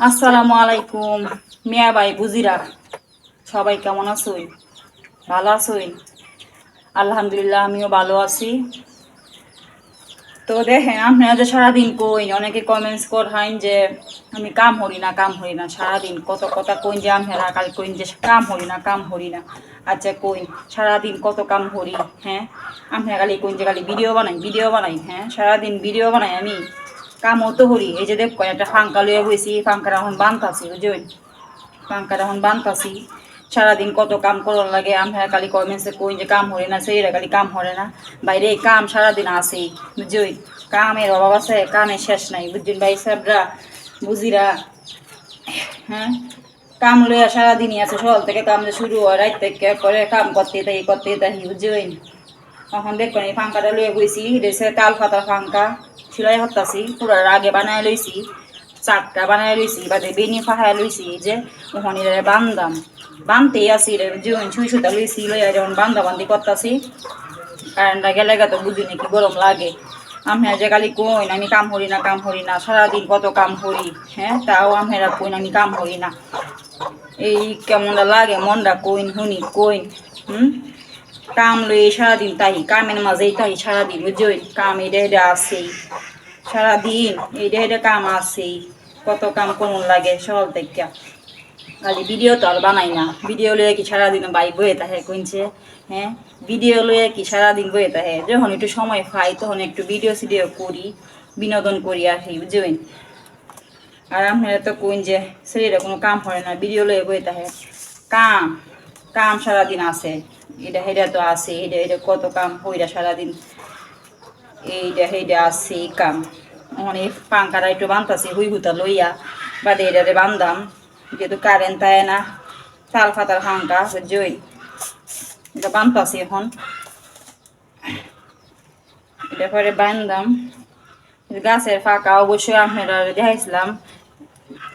আসসালামু আলাইকুম। মিয়া ভাই, বুজিরা? সবাই কেমন আছোই ভালো আছোই আলহামদুলিল্লাহ, আমিও ভালো আছি। তো দেখেন আপনারা যে সারাদিন কই অনেকে কমেন্টস করহাইন যে, আমি কাম হরি না, কাম হরি না, সারাদিন কত কথা কইন যে আমরা কাল কইন যে, কাম হরি না, কাম হরি না। আচ্ছা কইন, সারাদিন কত কাম হরি হ্যাঁ? আমরা খালি কইন যে, খালি ভিডিও বানাই ভিডিও বানাই। হ্যাঁ? সারাদিন ভিডিও বানাই আমি? কাম তো হরি এই যে দেখ একটা ফাঙ্কা লইয়া বইছি, ফাঙ্কার এখন বানতাছি বুঝলেন ফাঙ্কার এখন বানতাছি। সারাদিন কত কাম করার লাগে আমরা খালি কমেন্টসে কই যে কাম হরে না, সেইরা খালি কাম হরে না। বাইরে কাম সারাদিন আসেই বুঝলি? কামের অভাব আছে কামে শেষ নাই বুঝছেন ভাই সাহেবরা, বুঝিরা হ্যাঁ? কাম লইয়া সারাদিনই আছে, সকাল থেকে কাম শুরু হয়, রাত থেকে করে কাম করতে তাই করতে তাই বুঝছেন তখন দেখবেন এই ফাঙ্কাটা লইয়া বইছি রেসে তাল ফাতা ফাঙ্কা। সিলাই হতাছি পুরা আগে বানায় লইছি চারটা বানায় লইছি, বাদে বেনি ফাহায় লইছি যে ওখানে বান্দাম। বানতেই আসি রে জীবন ছুঁই সুতা লইছি, লইয়া যখন বান্দা বান্দি করতাছি, কারেন্টটা গেলে তো বুঝি নাকি গরম লাগে। আমি যে কালি কইন, আমি কাম করি না, কাম করি না, সারাদিন কত কাম করি হ্যাঁ? তাও আমরা কইন, আমি কাম করি না। এই কেমনটা লাগে, মনটা কইন, শুনি, কইন, হুম? কাম লই সারাদিন তাই কামের মাঝেই তাই সারাদিন বুঝই কাম এটা এটা আছেই সারাদিন এইটা এটা কাম আছেই কত কাম কেমন লাগে সকাল থেকে খালি ভিডিও তো আর বানাই না। ভিডিও লইয়ে কি সারাদিন বাইক বয়ে থাকে কইছে হ্যাঁ? ভিডিও লইয়ে কি সারাদিন বয়ে থাকে। যখন একটু সময় পাই, তখন একটু ভিডিও সিডিও করি, বিনোদন করি আর কি বুঝবেন আর আপনারা তো কইন যে, ছেলেরা কোনো কাম করে না, ভিডিও লইয়ে বয়ে থাকে। কাম কাম সারাদিন আছে। এটা হেটা তো আছে এটা এটা কত কাম হইরা সারাদিন। এইটা হেটা আছে এই কাম। অনেক পাঙ্কারা একটু বানতাছি, হুই হুতা লইয়া, বাদে এটাতে বান্দাম। যেহেতু কারেন্ট তাই না, তাল ফাতার ফাঙ্কা জই এটা বানতাছি এখন। এটা পরে বান্দাম। গাছের ফাঁকা, অবশ্যই আপনারা দেখাইছিলাম।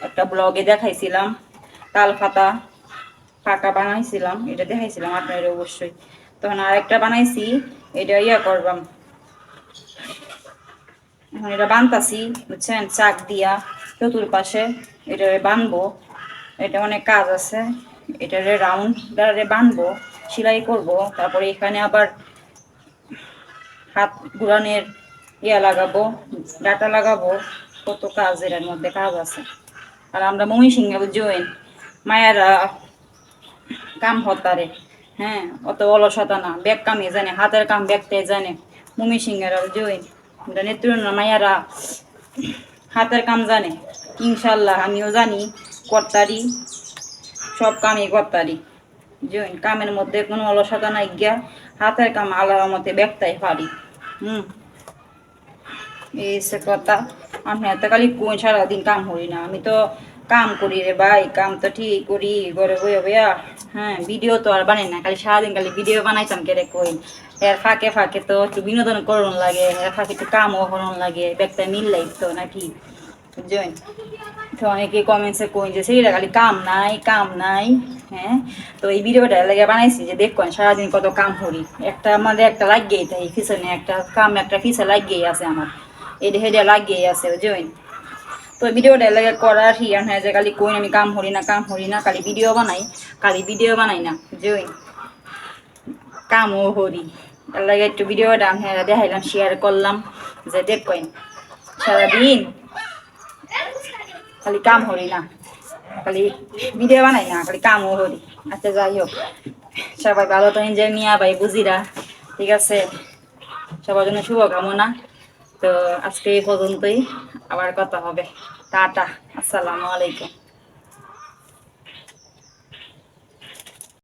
একটা ব্লগে দেখাইছিলাম, তাল ফাতা। ফাঁকা বানাইছিলাম, এটা দেখাইছিলাম আপনারা অবশ্যই। তখন আরেকটা বানাইছি, এটা ইয়া করবাম। এখন এটা বানতাছি, বুঝছেন? চাক দিয়া চতুর্পাশে এটা বানবো। এটা অনেক কাজ আছে। এটারে রাউন্ড বানবো, সেলাই করব। তারপরে এখানে আবার হাত ঘুরানের ইয়া লাগাবো, ডাটা লাগাবো। কত কাজ এর মধ্যে কাজ আছে। আর আমরা মমি সিংহে বুঝবেন মায়েরা কাম হতারে। হ্যাঁ অত অলসতা না। ব্যাগ কামে জানে, হাতের কাম ব্যাগতে জানে। মমি সিংহেরা বুঝবেন নেত্রীর মায়েরা হাতের কাম জানে। ইনশাল্লাহ, আমিও জানি। কর্তারি, সব কামই কর্তারি। জৈন কামের মধ্যে কোনো অলসতা নাই গিয়া হাতের কাম আল্লাহর মতে ব্যক্তাই পারি। হুম, এই কথা। আমি এত খালি কোন সারাদিন কাম করি না। আমি তো কাম করি রে ভাই, কাম তো ঠিক করি, ঘরে বইয়া বইয়া। হ্যাঁ ভিডিও তো আর বানাই না, খালি সারাদিন খালি ভিডিও বানাইতাম কেরে কই এর ফাঁকে ফাঁকে তো একটু বিনোদন করুন লাগে, এর ফাঁকে একটু কামও করুন লাগে ব্যাগটা মিললাই তো নাকি? বুঝছেন? তো অনেকে কমেন্টসে কই যে সেইটা খালি কাম নাই কাম নাই। হ্যাঁ? তো এই ভিডিওটা লাগে বানাইছি যে, দেখুন, সারাদিন কত কাম করি। একটা আমাদের একটা লাগিয়েই তাই পিছনে একটা কাম, একটা পিছে লাগিয়েই আছে আমার। এটা হেডে লাগিয়েই আছে বুঝছেন তো ভিডিওটা লাগে করার হিয়ান হয়ে যে খালি কই আমি কাম করি না, কাম করি না, খালি ভিডিও বানাই, খালি ভিডিও বানাই না বুঝছেন কামও করি। এর লাগে একটু ভিডিওটা আমি দেখাইলাম শেয়ার করলাম, যে দেখবেন, সারাদিন খালি কাম হরি না, খালি ভিডিও বানাই না, খালি কামও হরি আচ্ছা যাই হোক, সবাই ভালো তো এনজয় মিয়া ভাই বুঝিরা ঠিক আছে? সবার জন্য শুভকামনা। তো আজকে এই পর্যন্তই। আবার কথা হবে। টাটা আসসালামু আলাইকুম।